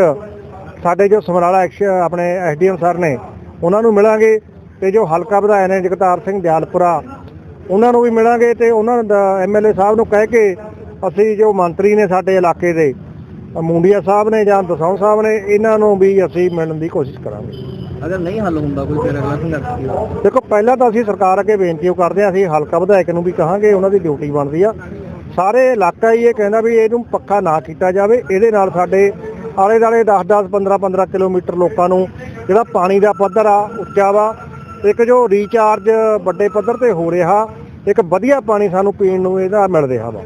ਸਾਡੇ ਜੋ ਸਮਰਾਲਾ ਐਕਸ਼ਨ ਆਪਣੇ ਐਸਡੀਐਮ ਸਰ ਨੇ, ਉਹਨਾਂ ਨੂੰ ਮਿਲਾਂਗੇ ਤੇ ਜੋ ਹਲਕਾ ਵਿਧਾਇਕ ਨੇ ਜਗਤਾਰ ਸਿੰਘ ਦਿਆਲਪੁਰਾ, ਉਹਨਾਂ ਨੂੰ ਵੀ ਮਿਲਾਂਗੇ ਤੇ ਉਹਨਾਂ ਦਾ ਐਮਐਲਏ ਸਾਹਿਬ ਨੂੰ ਕਹਿ ਕੇ ਅਸੀਂ ਜੋ ਮੰਤਰੀ ਨੇ ਸਾਡੇ ਇਲਾਕੇ ਦੇ ਮੁੰਡੀਆ ਸਾਹਿਬ ਨੇ ਜਾਂ ਦਸੌਂ ਸਾਹਿਬ ਨੇ, ਇਹਨਾਂ ਨੂੰ ਵੀ ਅਸੀਂ ਮਿਲਣ ਦੀ ਕੋਸ਼ਿਸ਼ ਕਰਾਂਗੇ। ਅਗਰ ਨਹੀਂ ਹੱਲ ਹੁੰਦਾ ਕੋਈ ਫਿਰ ਅਗਲਾ ਸੰਘਰਸ਼ ਕੀ ਹੋਊਗਾ ਦੇਖੋ ਪਹਿਲਾਂ ਤਾਂ ਅਸੀਂ ਸਰਕਾਰ ਅੱਗੇ ਬੇਨਤੀ ਉਹ ਕਰਦੇ ਹਾਂ ਅਸੀਂ ਹਲਕਾ ਵਿਧਾਇਕ ਨੂੰ ਵੀ ਕਹਾਂਗੇ ਉਹਨਾਂ ਦੀ ਡਿਊਟੀ ਬਣਦੀ ਆ। ਸਾਰੇ ਇਲਾਕਾ ਹੀ ਇਹ ਕਹਿੰਦਾ ਵੀ ਇਹਨੂੰ ਪੱਕਾ ਨਾ ਕੀਤਾ ਜਾਵੇ ਇਹਦੇ ਨਾਲ ਸਾਡੇ ਆਲੇ ਦਾਲੇ 10 10 15 15 ਕਿਲੋਮੀਟਰ ਲੋਕਾਂ ਨੂੰ ਜਿਹੜਾ ਪਾਣੀ ਦਾ ਪੱਧਰ ਆ ਉੱਚਾ ਵਾ ਇੱਕ ਜੋ ਰੀਚਾਰਜ ਵੱਡੇ ਪੱਧਰ ਤੇ ਹੋ ਰਿਹਾ ਇੱਕ ਵਧੀਆ ਪਾਣੀ ਸਾਨੂੰ ਪੀਣ ਨੂੰ ਇਹਦਾ ਮਿਲ ਰਿਹਾ ਵਾ।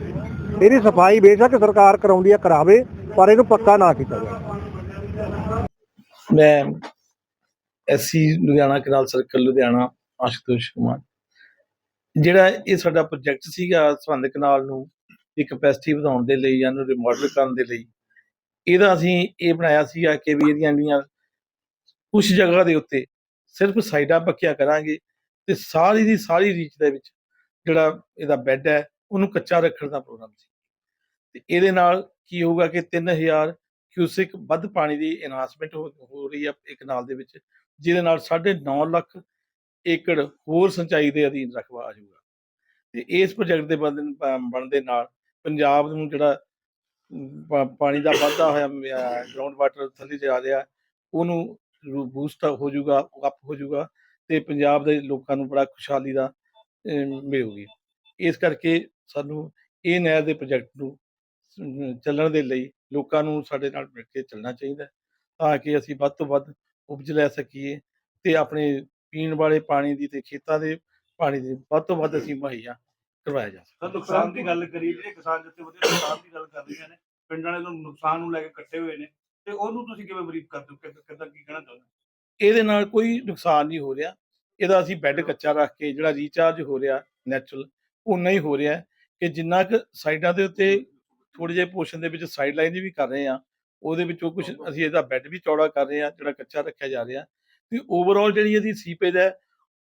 ਇਹਦੀ ਸਫ਼ਾਈ ਬੇਸ਼ੱਕ ਸਰਕਾਰ ਕਰਾਉਂਦੀ ਆ ਕਰਾਵੇ ਪਰ ਇਹਨੂੰ ਪੱਕਾ ਨਾ ਕੀਤਾ ਜਾਵੇ। ਮੈਂ SC Ludhiana canal circle Ludhiana, Ashutosh Kumar. ਜਿਹੜਾ ਇਹ ਸਾਡਾ ਪ੍ਰੋਜੈਕਟ ਸੀਗਾ ਸਰਹੰਦ ਕਨਾਲ ਨੂੰ ਦੀ ਕਪੈਸਿਟੀ ਵਧਾਉਣ ਦੇ ਲਈ ਜਾਂ ਇਹਨੂੰ ਰਿਮੋਡਲ ਕਰਨ ਦੇ ਲਈ, ਇਹਦਾ ਅਸੀਂ ਇਹ ਬਣਾਇਆ ਸੀਗਾ ਕਿ ਵੀ ਇਹਦੀਆਂ ਜਿਹੜੀਆਂ ਕੁਝ ਜਗ੍ਹਾ ਦੇ ਉੱਤੇ ਸਿਰਫ ਸਾਈਡਾਂ ਪੱਕੀਆਂ ਕਰਾਂਗੇ ਤੇ ਸਾਰੀ ਦੀ ਸਾਰੀ ਰੀਚ ਦੇ ਵਿੱਚ ਜਿਹੜਾ ਇਹਦਾ ਬੈੱਡ ਹੈ, ਉਹਨੂੰ ਕੱਚਾ ਰੱਖਣ ਦਾ ਪ੍ਰੋਗਰਾਮ ਸੀ। ਤੇ ਇਹਦੇ ਨਾਲ ਕੀ ਹੋਊਗਾ ਕਿ 3000 ਕਿਊਸਿਕ ਵੱਧ ਪਾਣੀ ਦੀ ਇਨਹਾਂਸਮੈਂਟ ਹੋ ਹੋ ਰਹੀ ਹੈ ਇੱਕ ਨਾਲ ਦੇ ਵਿੱਚ। ਜਿਹਦੇ ਨਾਲ 9.5 ਲੱਖ ਏਕੜ ਹੋਰ ਸਿੰਚਾਈ ਦੇ ਅਧੀਨ ਰਕਬਾ ਆ ਜਾਊਗਾ। ਤੇ ਇਸ ਪ੍ਰੋਜੈਕਟ ਦੇ ਬਣਨ ਬਣਨ ਦੇ ਨਾਲ ਪੰਜਾਬ ਨੂੰ ਜਿਹੜਾ ਪਾਣੀ ਦਾ ਵਾਧਾ ਹੋਇਆ ਗਰਾਊਂਡ ਵਾਟਰ ਥੱਲੇ ਜਾ ਰਿਹਾ ਉਹਨੂੰ ਬੂਸਟ ਹੋ ਜਾਊਗਾ ਅਪ ਹੋ ਜਾਊਗਾ ਤੇ ਪੰਜਾਬ ਦੇ ਲੋਕਾਂ ਨੂੰ ਬੜਾ ਖੁਸ਼ਹਾਲੀ ਦਾ ਮਿਲੂਗੀ। ਇਸ ਕਰਕੇ ਸਾਨੂੰ ਇਹ ਨਹਿਰ ਦੇ ਪ੍ਰੋਜੈਕਟ ਨੂੰ ਚੱਲਣ ਦੇ ਲਈ ਲੋਕਾਂ ਨੂੰ ਸਾਡੇ ਨਾਲ ਮਿਲ ਕੇ ਚੱਲਣਾ ਚਾਹੀਦਾ ਤਾਂ ਕਿ ਅਸੀਂ ਵੱਧ ਤੋਂ ਵੱਧ ਉਪਜ ਲੈ ਸਕੀਏ ਤੇ ਆਪਣੇ ਪੀਣ ਵਾਲੇ ਪਾਣੀ ਦੀ ਤੇ ਖੇਤਾਂ ਦੇ ਪਾਣੀ ਦੀ ਵੱਧ ਤੋਂ ਵੱਧ ਅਸੀਂ ਮੁਹੱਈਆ ਕਰਵਾਇਆ ਜਾ ਸਕੇ ਸਰ ਨੁਕਸਾਨ ਦੀ ਗੱਲ ਕਰੀ ਜਿਹੜੇ ਕਿਸਾਨ ਜਿੱਥੇ ਵਧੀਆ ਨੁਕਸਾਨ ਦੀ ਗੱਲ ਕਰ ਰਹੀਆਂ ਨੇ ਪਿੰਡਾਂ ਵਾਲੇ ਤੋਂ ਨੁਕਸਾਨ ਨੂੰ ਲੈ ਕੇ ਇਕੱਠੇ ਹੋਏ ਨੇ ਤੇ ਉਹਨੂੰ ਤੁਸੀਂ ਕਿਵੇਂ ਬਰੀਫ ਕਰਦੇ ਹੋ ਕਿੱਦਾਂ ਕੀ ਕਹਿਣਾ ਚਾਹੁੰਦੇ? ਇਹਦੇ ਨਾਲ ਕੋਈ ਨੁਕਸਾਨ ਨਹੀਂ ਹੋ ਰਿਹਾ। ਇਹਦਾ ਅਸੀਂ ਬੈੱਡ ਕੱਚਾ ਰੱਖ ਕੇ ਜਿਹੜਾ ਰੀਚਾਰਜ ਹੋ ਰਿਹਾ ਨੈਚੁਰਲ ਉਨਾ ਹੀ ਹੋ ਰਿਹਾ ਕਿ ਜਿੰਨਾ ਕੁ ਸਾਈਡਾਂ ਦੇ ਉੱਤੇ ਥੋੜੇ ਜਿਹੇ ਪੋਰਸ਼ਨ ਦੇ ਵਿੱਚ ਸਾਈਡ ਲਾਈਨ ਵੀ ਕਰ ਰਹੇ ਆ ਉਹਦੇ ਵਿੱਚੋਂ ਕੁਝ ਅਸੀਂ ਇਹਦਾ ਬੈੱਡ ਵੀ ਚੌੜਾ ਕਰ ਰਹੇ ਆ ਜਿਹੜਾ ਕੱਚਾ ਰੱਖਿਆ ਜਾ ਰਿਹਾ। ਤੇ ਓਵਰਆਲ ਜਿਹੜੀ ਇਹਦੀ ਸੀਪੇਜ ਹੈ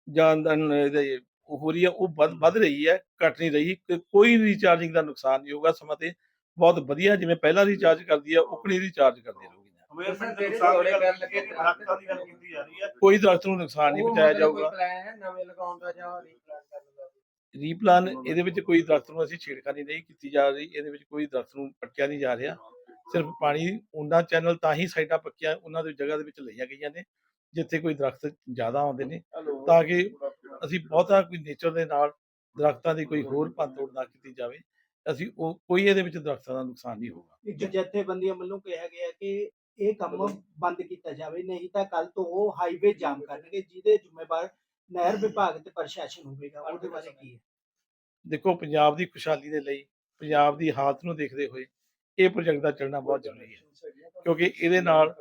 ਜਾਂ ਦਨ ਇਹਦੇ ਉਹ ਹੋ ਰਹੀ ਹੈ ਉਹ ਵੱਧ ਵੱਧ ਰਹੀ ਹੈ ਘਟ ਨਹੀਂ ਰਹੀ ਕਿ ਕੋਈ ਰੀਚਾਰਜਿੰਗ ਦਾ ਨੁਕਸਾਨ ਨਹੀਂ ਹੋਗਾ ਸਮਾਂ ਤੇ ਬਹੁਤ ਵਧੀਆ ਜਿਵੇਂ ਪਹਿਲਾਂ ਰੀਚਾਰਜ ਕਰਦੀ ਹੈ ਉਕਣੀ ਰੀਚਾਰਜ ਕਰਦੀ ਰਹੂਗੀ। ਹੈ। ਕੋਈ ਦਰਖਤ ਨੂੰ ਨੁਕਸਾਨ ਨਹੀਂ ਪਹੁੰਚਾਇਆ ਜਾਊਗਾ। ਨਵੇਂ ਲਗਾਉਣ ਦਾ ਜਾਂ ਰੀਪਲਾਂਟ ਕਰਨ ਦਾ? ਰੀਪਲਾਨ ਇਹਦੇ ਵਿੱਚ ਕੋਈ ਦਰਖਤ ਨੂੰ ਅਸੀਂ ਛੇੜਖਾਨੀ ਨਹੀਂ ਕੀਤੀ ਜਾ ਰਹੀ ਇਹਦੇ ਵਿੱਚ ਕੋਈ ਦਰਖਤ ਨੂੰ ਪੱਕਿਆ ਨਹੀਂ ਜਾ ਰਿਹਾ। ਸਿਰਫ ਪਾਣੀ ਉਹਨਾਂ ਚੈਨਲ ਤਾਂ ਹੀ ਸਾਈਡਾਂ ਪੱਕੀਆਂ ਉਹਨਾਂ ਦੀ ਜਗ੍ਹਾ ਦੇ ਵਿੱਚ ਲਈਆਂ ਗਈਆਂ ਨੇ ਜਿੱਥੇ ਕੋਈ ਦਰਖਤ ਜ਼ਿਆਦਾ ਆਉਂਦੇ ਨੇ ਤਾਂ ਕਿ ਅਸੀਂ ਬਹੁਤਾ ਕੋਈ ਨੇਚਰ ਦੇ ਨਾਲ ਦਰਖਤਾਂ ਦੀ ਕੋਈ ਹੋਰ ਭੰਨਤੋੜ ਨਾ ਕੀਤੀ ਜਾਵੇ ਅਸੀਂ ਉਹ ਕੋਈ ਇਹਦੇ ਵਿੱਚ ਦਰਖਤਾਂ ਦਾ ਨੁਕਸਾਨ ਨਹੀਂ ਹੋਊਗਾ। ਇੱਕ ਜਥੇਬੰਦੀਆਂ ਵੱਲੋਂ ਕਿਹਾ ਗਿਆ ਕਿ ਇਹ ਕੰਮ ਬੰਦ ਕੀਤਾ ਜਾਵੇ ਨਹੀਂ ਤਾਂ ਕੱਲ ਤੋਂ ਉਹ ਹਾਈਵੇ ਜਾਮ ਕਰਨਗੇ ਜਿਹਦੇ ਜ਼ਿੰਮੇਵਾਰ ਨਹਿਰ ਵਿਭਾਗ ਤੇ ਪ੍ਰਸ਼ਾਸਨ ਹੋਵੇਗਾ ਉਹਦੇ ਬਾਰੇ ਕੀ ਹੈ? ਦੇਖੋ ਪੰਜਾਬ ਦੀ ਖੁਸ਼ਹਾਲੀ ਦੇ ਲਈ ਪੰਜਾਬ ਦੀ ਹਾਲਤ ਨੂੰ ਦੇਖਦੇ ਹੋਏ ਇਹ ਪ੍ਰੋਜੈਕਟ ਦਾ ਚੱਲਣਾ ਬਹੁਤ ਜ਼ਰੂਰੀ ਹੈ। ਕਿਉਂਕਿ ਇਹਦੇ ਨਾਲ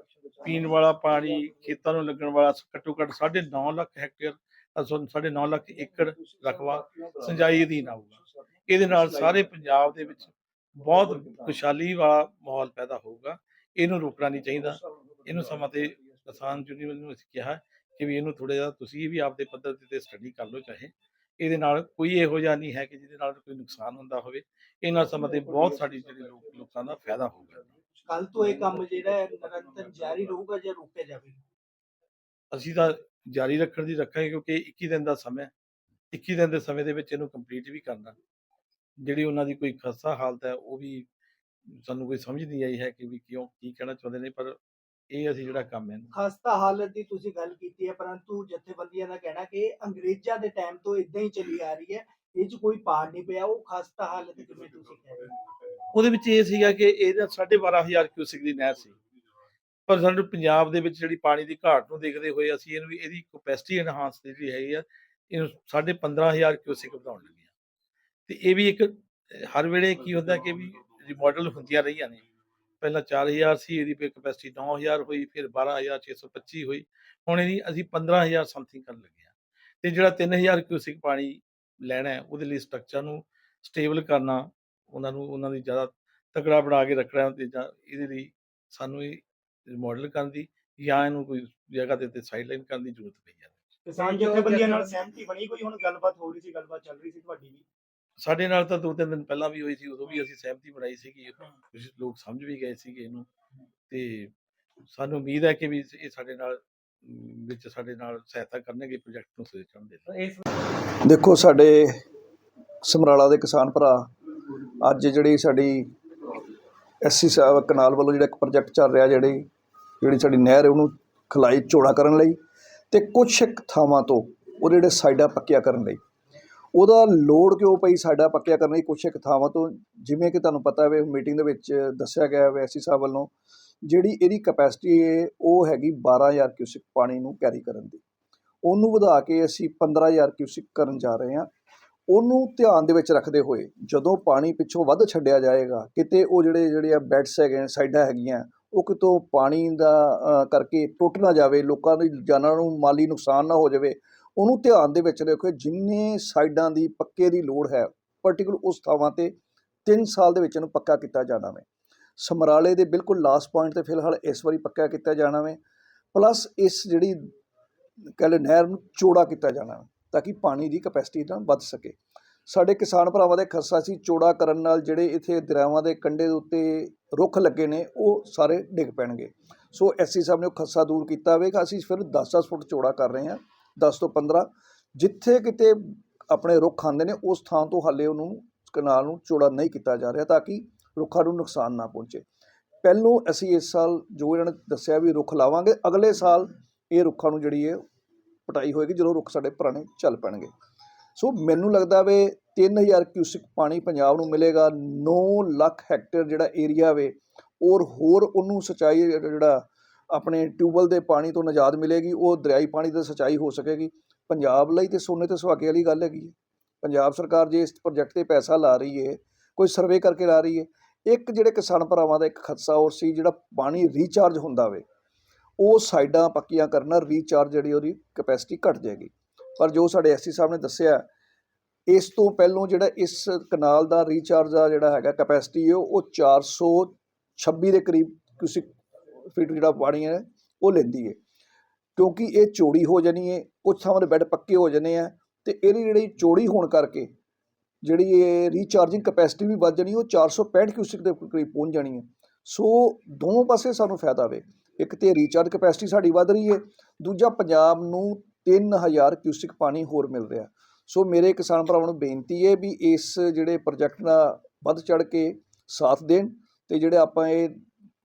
ਪੀਣ ਵਾਲਾ ਪਾਣੀ ਖੇਤਾਂ ਨੂੰ ਲੱਗਣ ਵਾਲਾ ਘੱਟੋ ਘੱਟ 9.5 ਲੱਖ ਹੈਕਟੇਅਰ ਅ, 9 ਲੱਖ ਏਕੜ ਰਕਬਾ ਸਿੰਜਾਈ ਅਧੀਨ ਆਊਗਾ। ਇਹਦੇ ਨਾਲ ਸਾਰੇ ਪੰਜਾਬ ਦੇ ਵਿੱਚ ਬਹੁਤ ਖੁਸ਼ਹਾਲੀ ਵਾਲਾ ਮਾਹੌਲ ਪੈਦਾ ਹੋਊਗਾ। ਇਹਨੂੰ ਰੋਕਣਾ ਨਹੀਂ ਚਾਹੀਦਾ। ਇਹਨੂੰ ਸਮਾਂ ਤੇ ਕਿਸਾਨ ਯੂਨੀਅਨ ਨੂੰ ਅਸੀਂ ਕਿਹਾ ਕਿ ਵੀ ਇਹਨੂੰ ਥੋੜਾ ਜਿਹਾ ਤੁਸੀਂ ਵੀ ਆਪਦੇ ਪੱਧਰ ਤੇ ਸਟੱਡੀ ਕਰ ਲਓ ਚਾਹੇ ਇਹਦੇ ਨਾਲ ਕੋਈ ਇਹੋ ਜਿਹਾ ਨਹੀਂ ਹੈ ਕਿ ਜਿਹਦੇ ਨਾਲ ਕੋਈ ਨੁਕਸਾਨ ਹੁੰਦਾ ਹੋਵੇ। ਇਹ ਨਾਲ ਸਮਾਂ ਤੇ ਬਹੁਤ ਸਾਡੀ ਜਿਹੜੇ ਲੋਕ ਲੋਕਾਂ ਦਾ ਫਾਇਦਾ ਹੋਊਗਾ ਕੱਲ ਤੋਂ ਇਹ ਕੰਮ ਜਿਹੜਾ ਹੈ ਨਿਰੰਤਰ ਜਾਰੀ ਰਹੂਗਾ ਜਾਂ ਰੋਕਿਆ ਜਾਵੇਗਾ? ਅਸੀਂ ਤਾਂ ਜਾਰੀ ਰੱਖਣ ਦੀ ਰੱਖਾਂਗੇ ਕਿਉਂਕਿ 21 ਦਿਨ ਦਾ ਸਮਾਂ ਹੈ। 21 ਦਿਨ ਦੇ ਸਮੇਂ ਦੇ ਵਿੱਚ ਇਹਨੂੰ ਕੰਪਲੀਟ ਵੀ ਕਰਨਾ। ਜਿਹੜੀ ਉਹਨਾਂ ਦੀ ਕੋਈ ਖਸਤਾ ਹਾਲਤ ਹੈ ਉਹ ਵੀ ਸਾਨੂੰ ਕੋਈ ਸਮਝ ਨਹੀਂ ਆਈ ਹੈ ਕਿ ਵੀ ਕਿਉਂ ਕੀ ਕਹਿਣਾ ਚਾਹੁੰਦੇ ਨੇ ਪਰ ਇਹ ਅਸੀਂ ਜਿਹੜਾ ਕੰਮ ਹੈ ਖਸਤਾ ਹਾਲਤ ਦੀ ਤੁਸੀਂ ਗੱਲ ਕੀਤੀ ਹੈ ਪਰੰਤੂ ਜਥੇਬੰਦੀਆਂ ਦਾ ਕਹਿਣਾ ਕਿ ਅੰਗਰੇਜ਼ਾਂ ਦੇ ਟਾਈਮ ਤੋਂ ਇਦਾਂ ਹੀ ਚੱਲੀ ਆ ਰਹੀ ਹੈ ਇਹ 'ਚ ਕੋਈ ਪਾੜ ਨਹੀਂ ਪਿਆ ਉਹ ਖਸਤਾ ਹਾਲਤ ਜਿਵੇਂ ਤੁਸੀਂ ਕਹਿ ਰਹੇ ਉਹਦੇ ਵਿੱਚ ਇਹ ਸੀਗਾ ਕਿ ਇਹਦਾ 12500 ਕਿਊਸਿਕ ਦੀ ਨਹਿਰ ਸੀ। ਪਰ ਸਾਨੂੰ ਪੰਜਾਬ ਦੇ ਵਿੱਚ ਜਿਹੜੀ ਪਾਣੀ ਦੀ ਘਾਟ ਨੂੰ ਦੇਖਦੇ ਹੋਏ ਅਸੀਂ ਇਹਨੂੰ ਵੀ ਇਹਦੀ ਕਪੈਸਿਟੀ ਐਨਹਾਂਸ ਜਿਹੜੀ ਹੈਗੀ ਆ ਇਹਨੂੰ 15500 ਕਿਊਸਿਕ ਵਧਾਉਣ ਲੱਗੇ ਆ ਤੇ ਇਹ ਵੀ ਇੱਕ ਹਰ ਵੇਲੇ ਕੀ ਹੁੰਦਾ ਕਿ ਵੀ ਰਿਮੋਡਲ ਹੁੰਦੀਆਂ ਰਹੀਆਂ ਨੇ। ਪਹਿਲਾਂ 4000 ਸੀ, ਇਹਦੀ ਫਿਰ ਕਪੈਸਿਟੀ 9000 ਹੋਈ, ਫਿਰ 12625 ਹੋਈ। ਹੁਣ ਇਹਦੀ ਅਸੀਂ 15000 ਸਮਥਿੰਗ ਕਰਨ ਲੱਗੇ ਆ ਤੇ ਜਿਹੜਾ 3000 ਕਿਊਸਿਕ ਪਾਣੀ ਲੈਣਾ ਹੈ, ਉਹਦੇ ਲਈ ਸਟਰਕਚਰ ਨੂੰ ਸਟੇਬਲ ਕਰਨਾ, ਉਹਨਾਂ ਨੂੰ, ਉਹਨਾਂ ਦੀ ਜ਼ਿਆਦਾ ਤਕੜਾ ਬਣਾ ਕੇ ਰੱਖਣਾ ਤੇ ਜਾਂ ਇਹਦੇ ਲਈ ਸਾਨੂੰ ਇਹ ਰਿਮੋਡਲ ਕਰਨ ਦੀ ਜਾਂ ਇਹਨੂੰ ਕੋਈ ਜਗ੍ਹਾ ਦੇ ਉੱਤੇ ਸਾਈਡਲਾਈਨ ਕਰਨ ਦੀ ਜ਼ਰੂਰਤ ਪਈ ਹੈ ਕਿਸਾਨ ਜਥੇਬੰਦੀਆਂ ਨਾਲ ਸਹਿਮਤੀ ਬਣੀ ਕੋਈ? ਹੁਣ ਗੱਲਬਾਤ ਹੋ ਰਹੀ ਸੀ, ਗੱਲਬਾਤ ਚੱਲ ਰਹੀ ਸੀ ਤੁਹਾਡੀ ਵੀ। ਸਾਡੇ ਨਾਲ ਤਾਂ ਦੋ ਤਿੰਨ ਦਿਨ ਪਹਿਲਾਂ ਵੀ ਹੋਈ ਸੀ ਉਦੋਂ ਵੀ ਅਸੀਂ ਸਹਿਮਤੀ ਬਣਾਈ ਸੀ ਕਿ ਕੁਝ ਲੋਕ ਸਮਝ ਵੀ ਗਏ ਸੀਗੇ ਇਹਨੂੰ ਤੇ ਸਾਨੂੰ ਉਮੀਦ ਹੈ ਕਿ ਵੀ ਇਹ ਸਾਡੇ ਨਾਲ ਵਿੱਚ ਸਾਡੇ ਨਾਲ ਸਹਾਇਤਾ ਕਰਨਗੇ ਪ੍ਰੋਜੈਕਟ ਨੂੰ ਸੁਚਾਉਣ ਦੇ ਲਈ। ਦੇਖੋ ਸਾਡੇ ਸਮਰਾਲਾ ਦੇ ਕਿਸਾਨ ਭਰਾ ਅੱਜ ਜਿਹੜੀ ਸਾਡੀ ਐਸਸੀ ਸਾਹਿਬ ਕਨਾਲ ਵੱਲੋਂ ਜਿਹੜਾ ਇੱਕ ਪ੍ਰੋਜੈਕਟ ਚੱਲ ਰਿਹਾ ਜਿਹੜੀ ਜਿਹੜੀ ਸਾਡੀ ਨਹਿਰ ਹੈ ਉਹਨੂੰ ਖਲਾਈ ਚੌੜਾ ਕਰਨ ਲਈ ਤੇ ਕੁਛ ਇੱਕ ਥਾਵਾਂ ਤੋਂ ਉਹ ਜਿਹੜੇ ਸਾਈਡਾਂ ਪੱਕੀਆਂ ਕਰਨ ਲਈ ਉਹਦਾ ਲੋਡ ਕਿਉਂ ਪਈ ਸਾਡਾ ਪੱਕਿਆ ਕਰਨ ਲਈ? ਕੁਛ ਇੱਕ ਥਾਵਾਂ ਤੋਂ ਜਿਵੇਂ ਕਿ ਤੁਹਾਨੂੰ ਪਤਾ ਹੈ ਮੀਟਿੰਗ ਦੇ ਵਿੱਚ ਦੱਸਿਆ ਗਿਆ ਹੈ ਸਾਹਿਬ ਵੱਲੋਂ, ਜਿਹੜੀ ਇਹਦੀ ਕਪੈਸਿਟੀ ਹੈ ਉਹ ਹੈਗੀ 12000 ਕਿਊਸਿਕ ਪਾਣੀ ਨੂੰ ਕੈਰੀ ਕਰਨ ਦੀ। ਉਹਨੂੰ ਵਧਾ ਕੇ ਅਸੀਂ 15000 ਕਿਊਸਿਕ ਕਰਨ ਜਾ ਰਹੇ ਹਾਂ। ਉਹਨੂੰ ਧਿਆਨ ਦੇ ਵਿੱਚ ਰੱਖਦੇ ਹੋਏ, ਜਦੋਂ ਪਾਣੀ ਪਿੱਛੋਂ ਵੱਧ ਛੱਡਿਆ ਜਾਏਗਾ, ਕਿਤੇ ਉਹ ਜਿਹੜੇ ਜਿਹੜੇ ਆ ਬੈਡਸ ਹੈਗੇ ਨੇ ਸਾਈਡਾਂ ਹੈਗੀਆਂ, ਉਹ ਕਿਤੋਂ ਪਾਣੀ ਦਾ ਕਰਕੇ ਟੁੱਟ ਨਾ ਜਾਵੇ, ਲੋਕਾਂ ਦੀ ਜਾਨਾਂ ਨੂੰ ਮਾਲੀ ਨੁਕਸਾਨ ਨਾ ਹੋ ਜਾਵੇ ਉਹਨੂੰ ਧਿਆਨ ਦੇ ਵਿੱਚ ਰੱਖੋ ਜਿੰਨੇ ਸਾਈਡਾਂ ਦੀ ਪੱਕੇ ਦੀ ਲੋੜ ਹੈ ਪਾਰਟਿਕੂਲਰ ਉਸ ਥਾਵਾਂ ਤੇ 3 ਸਾਲ ਦੇ ਵਿੱਚ ਇਹਨੂੰ ਪੱਕਾ ਕੀਤਾ ਜਾਣਾ ਵੇ। ਸਮਰਾਲੇ ਦੇ ਬਿਲਕੁਲ ਲਾਸਟ ਪੁਆਇੰਟ ਤੇ ਫਿਲਹਾਲ ਇਸ ਵਾਰੀ ਪੱਕਾ ਕੀਤਾ ਜਾਣਾ ਵੇ। ਪਲੱਸ ਇਸ ਜਿਹੜੀ ਕਹਿ ਲਓ ਨਹਿਰ ਨੂੰ ਚੌੜਾ ਕੀਤਾ ਜਾਣਾ ਤਾਂ ਕਿ ਪਾਣੀ ਦੀ ਕਪੈਸਿਟੀ ਤਾਂ ਵੱਧ ਸਕੇ। ਸਾਡੇ ਕਿਸਾਨ ਭਰਾਵਾਂ ਦੇ ਖਸਾ ਸੀ ਚੌੜਾ ਕਰਨ ਨਾਲ ਜਿਹੜੇ ਇੱਥੇ ਦਰਿਆਵਾਂ ਦੇ ਕੰਢੇ ਦੇ ਉੱਤੇ ਰੁੱਖ ਲੱਗੇ ਨੇ, ਉਹ ਸਾਰੇ ਡਿੱਗ ਪੈਣਗੇ। ਸੋ ਐਸਸੀ ਸਾਹਿਬ ਨੇ ਉਹ ਖੱਸਾ ਦੂਰ ਕੀਤਾ ਹੋਵੇਗਾ ਅਸੀਂ ਫਿਰ 10-10 ਫੁੱਟ ਚੌੜਾ ਕਰ ਰਹੇ ਹਾਂ। 10 ਤੋਂ 15 ਜਿੱਥੇ ਕਿਤੇ ਆਪਣੇ ਰੁੱਖ ਆਉਂਦੇ ਨੇ, ਉਸ ਥਾਂ ਤੋਂ ਹਾਲੇ ਉਹਨੂੰ ਕਨਾਲ ਨੂੰ ਚੌੜਾ ਨਹੀਂ ਕੀਤਾ ਜਾ ਰਿਹਾ ਤਾਂ ਕਿ ਰੁੱਖਾਂ ਨੂੰ ਨੁਕਸਾਨ ਨਾ ਪਹੁੰਚੇ। ਪਹਿਲੋਂ ਅਸੀਂ ਇਸ ਸਾਲ ਜੋ ਇਹਨਾਂ ਨੇ ਦੱਸਿਆ ਵੀ ਰੁੱਖ ਲਾਵਾਂਗੇ, ਅਗਲੇ ਸਾਲ ਇਹ ਰੁੱਖਾਂ ਨੂੰ ਜਿਹੜੀ ਹੈ ਪਟਾਈ ਹੋਏਗੀ, ਜਦੋਂ ਰੁੱਖ ਸਾਡੇ ਪੁਰਾਣੇ ਚੱਲ ਪੈਣਗੇ। ਸੋ ਮੈਨੂੰ ਲੱਗਦਾ ਵੇ 3000 ਕਿਊਸਿਕ ਪਾਣੀ ਪੰਜਾਬ ਨੂੰ ਮਿਲੇਗਾ 9 ਲੱਖ ਹੈਕਟੇਅਰ ਜਿਹੜਾ ਏਰੀਆ ਵੇ, ਔਰ ਹੋਰ ਉਹਨੂੰ ਸਿੰਚਾਈ ਜਿਹੜਾ ਆਪਣੇ ਟਿਊਬਵੈਲ ਦੇ ਪਾਣੀ ਤੋਂ ਨਜਾਤ ਮਿਲੇਗੀ, ਉਹ ਦਰਿਆਈ ਪਾਣੀ ਦੀ ਸਿੰਚਾਈ ਹੋ ਸਕੇਗੀ। ਪੰਜਾਬ ਲਈ ਤੇ ਸੋਨੇ ਤੇ ਸੁਹਾਗੇ ਵਾਲੀ ਗੱਲ ਹੈਗੀ ਹੈ। ਪੰਜਾਬ ਸਰਕਾਰ ਜੇ ਇਸ ਪ੍ਰੋਜੈਕਟ ਤੇ ਪੈਸਾ ਲਾ ਰਹੀ ਹੈ ਕੋਈ ਸਰਵੇ ਕਰਕੇ ਲਾ ਰਹੀ ਹੈ ਇੱਕ ਜਿਹੜੇ ਕਿਸਾਨ ਭਰਾਵਾਂ ਦਾ ਇੱਕ ਖਦਸ਼ਾ ਹੋਰ ਸੀ, ਜਿਹੜਾ ਪਾਣੀ ਰੀਚਾਰਜ ਹੁੰਦਾ ਵੇ, ਉਹ ਸਾਈਡਾਂ ਪੱਕੀਆਂ ਕਰਨਾ ਰੀਚਾਰਜ ਜਿਹੜੀ ਉਹਦੀ ਕਪੈਸਿਟੀ ਘਟ ਜਾਏਗੀ। ਪਰ ਜੋ ਸਾਡੇ ਐਸਸੀ ਸਾਹਿਬ ਨੇ ਦੱਸਿਆ, ਇਸ ਤੋਂ ਪਹਿਲੋਂ ਜਿਹੜਾ ਇਸ ਕਨਾਲ ਦਾ ਰੀਚਾਰਜ ਦਾ ਜਿਹੜਾ ਹੈਗਾ ਕਪੈਸਿਟੀ ਹੈ ਉਹ 426 ਦੇ ਕਰੀਬ ਤੁਸੀਂ ਫੀਟ ਜਿਹੜਾ ਪਾਣੀ ਹੈ, ਉਹ ਲੈਂਦੀ ਹੈ। ਕਿਉਂਕਿ ਇਹ ਚੋੜੀ ਹੋ ਜਾਣੀ ਹੈ ਕੁਝ ਥਾਵਾਂ ਦੇ ਬੈੱਡ ਪੱਕੇ ਹੋ ਜਾਣੇ ਆ ਤੇ ਇਹਦੀ ਜਿਹੜੀ ਚੋੜੀ ਹੋਣ ਕਰਕੇ ਜਿਹੜੀ ਇਹ ਰੀਚਾਰਜਿੰਗ ਕਪੈਸਿਟੀ ਵੀ ਵੱਧ ਜਾਣੀ, ਉਹ 465 ਕਿਊਸਿਕ ਦੇ ਕਰੀਬ ਪਹੁੰਚ ਜਾਣੀ ਹੈ। ਸੋ ਦੋਵੇਂ ਪਾਸੇ ਸਾਨੂੰ ਫਾਇਦਾ ਹੋਵੇ ਇੱਕ ਤੇ ਰੀਚਾਰਜ ਕਪੈਸਿਟੀ ਸਾਡੀ ਵੱਧ ਰਹੀ ਹੈ, ਦੂਜਾ ਪੰਜਾਬ ਨੂੰ 3000 ਕਿਊਸਿਕ ਪਾਣੀ ਹੋਰ ਮਿਲ ਰਿਹਾ। ਸੋ ਮੇਰੇ ਕਿਸਾਨ ਭਰਾਵਾਂ ਨੂੰ ਬੇਨਤੀ ਹੈ ਵੀ ਇਸ ਜਿਹੜੇ ਪ੍ਰੋਜੈਕਟ ਦਾ ਵੱਧ ਚੜ ਕੇ ਸਾਥ ਦੇਣ ਤੇ ਜਿਹੜੇ ਆਪਾਂ ਇਹ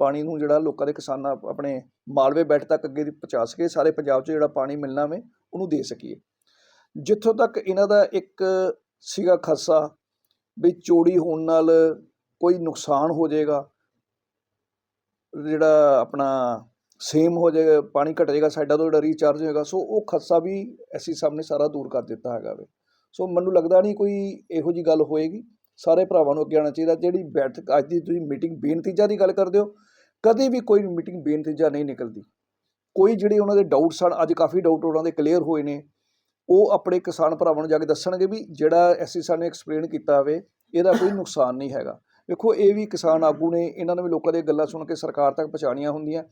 ਪਾਣੀ ਨੂੰ ਜਿਹੜਾ ਲੋਕਾਂ ਦੇ ਕਿਸਾਨਾਂ ਆਪਣੇ ਮਾਲਵੇ ਬੈਠ ਤੱਕ ਅੱਗੇ ਦੀ ਪਹੁੰਚਾ ਸਕੇ ਸਾਰੇ ਪੰਜਾਬ 'ਚ ਜਿਹੜਾ ਪਾਣੀ ਮਿਲਣਾ ਵੇ, ਉਹਨੂੰ ਦੇ ਸਕੀਏ। ਜਿੱਥੋਂ ਤੱਕ ਇਹਨਾਂ ਦਾ ਇੱਕ ਸੀਗਾ ਖਸਾ ਵੀ ਚੋਰੀ ਹੋਣ ਨਾਲ ਕੋਈ ਨੁਕਸਾਨ ਹੋ ਜਾਏਗਾ, ਜਿਹੜਾ ਆਪਣਾ ਸੇਮ ਹੋ ਜਾਏਗਾ, ਪਾਣੀ ਘਟ ਜਾਏਗਾ ਸਾਈਡਾਂ ਤੋਂ ਜਿਹੜਾ ਰੀਚਾਰਜ ਹੋਏਗਾ, ਸੋ ਉਹ ਖਦਸ਼ਾ ਵੀ ਅਸੀਂ ਸਾਹਮਣੇ ਸਾਰਾ ਦੂਰ ਕਰ ਦਿੱਤਾ ਹੈਗਾ ਵੇ। ਸੋ ਮੈਨੂੰ ਲੱਗਦਾ ਨਹੀਂ ਕੋਈ ਇਹੋ ਜੀ ਗੱਲ ਹੋਏਗੀ। ਸਾਰੇ ਭਰਾਵਾਂ ਨੂੰ ਅੱਗੇ ਆਉਣਾ ਚਾਹੀਦਾ, ਜਿਹੜੀ ਬੈਠਕ ਅੱਜ ਦੀ ਤੁਸੀਂ ਮੀਟਿੰਗ ਬੇਨਤੀਜਾ ਦੀ ਗੱਲ ਕਰਦੇ ਹੋ, ਕਦੇ ਵੀ ਕੋਈ ਮੀਟਿੰਗ ਬੇਨਤੀਜਾ ਨਹੀਂ ਨਿਕਲਦੀ। ਕੋਈ ਜਿਹੜੇ ਉਹਨਾਂ ਦੇ ਡਾਊਟਸ ਸਨ ਅੱਜ ਕਾਫੀ ਡਾਊਟ ਉਹਨਾਂ ਦੇ ਕਲੀਅਰ ਹੋਏ ਨੇ, ਉਹ ਆਪਣੇ ਕਿਸਾਨ ਭਰਾਵਾਂ ਨੂੰ ਜਾ ਕੇ ਦੱਸਣਗੇ ਵੀ ਜਿਹੜਾ ਐਸਸੀ ਸਾਹਿਬ ਨੇ ਐਕਸਪਲੇਨ ਕੀਤਾ ਹੋਵੇ, ਇਹਦਾ ਕੋਈ ਨੁਕਸਾਨ ਨਹੀਂ ਹੈਗਾ। ਵੇਖੋ, ਇਹ ਵੀ ਕਿਸਾਨ ਆਗੂ ਨੇ, ਇਹਨਾਂ ਨੇ ਵੀ ਲੋਕਾਂ ਦੀਆਂ ਗੱਲਾਂ ਸੁਣ ਕੇ ਸਰਕਾਰ ਤੱਕ ਪਹੁੰਚਾਉਣੀਆਂ ਹੁੰਦੀਆਂ।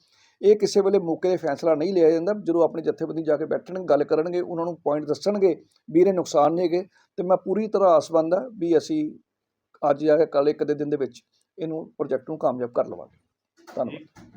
ਇਹ ਕਿਸੇ ਵੇਲੇ ਮੌਕੇ 'ਤੇ ਫੈਸਲਾ ਨਹੀਂ ਲਿਆ ਜਾਂਦਾ, ਜਦੋਂ ਆਪਣੇ ਜਥੇਬੰਦੀ ਜਾ ਕੇ ਬੈਠਣ, ਗੱਲ ਕਰਨਗੇ, ਉਹਨਾਂ ਨੂੰ ਪੁਆਇੰਟ ਦੱਸਣਗੇ ਵੀ ਇਹਦੇ ਨੁਕਸਾਨ ਨਹੀਂ ਹੈਗੇ। ਤੇ ਮੈਂ ਪੂਰੀ ਤਰ੍ਹਾਂ ਆਸਬੰਦ ਆ ਵੀ ਅਸੀਂ ਅੱਜ ਜਾ ਕੇ ਕੱਲ੍ਹ ਇੱਕ ਦੇ ਦਿਨ ਦੇ ਵਿੱਚ ਇਹਨੂੰ ਪ੍ਰੋਜੈਕਟ ਨੂੰ ਕਾਮਯਾਬ ਕਰ ਲਵਾਂਗੇ। ਧੰਨਵਾਦ।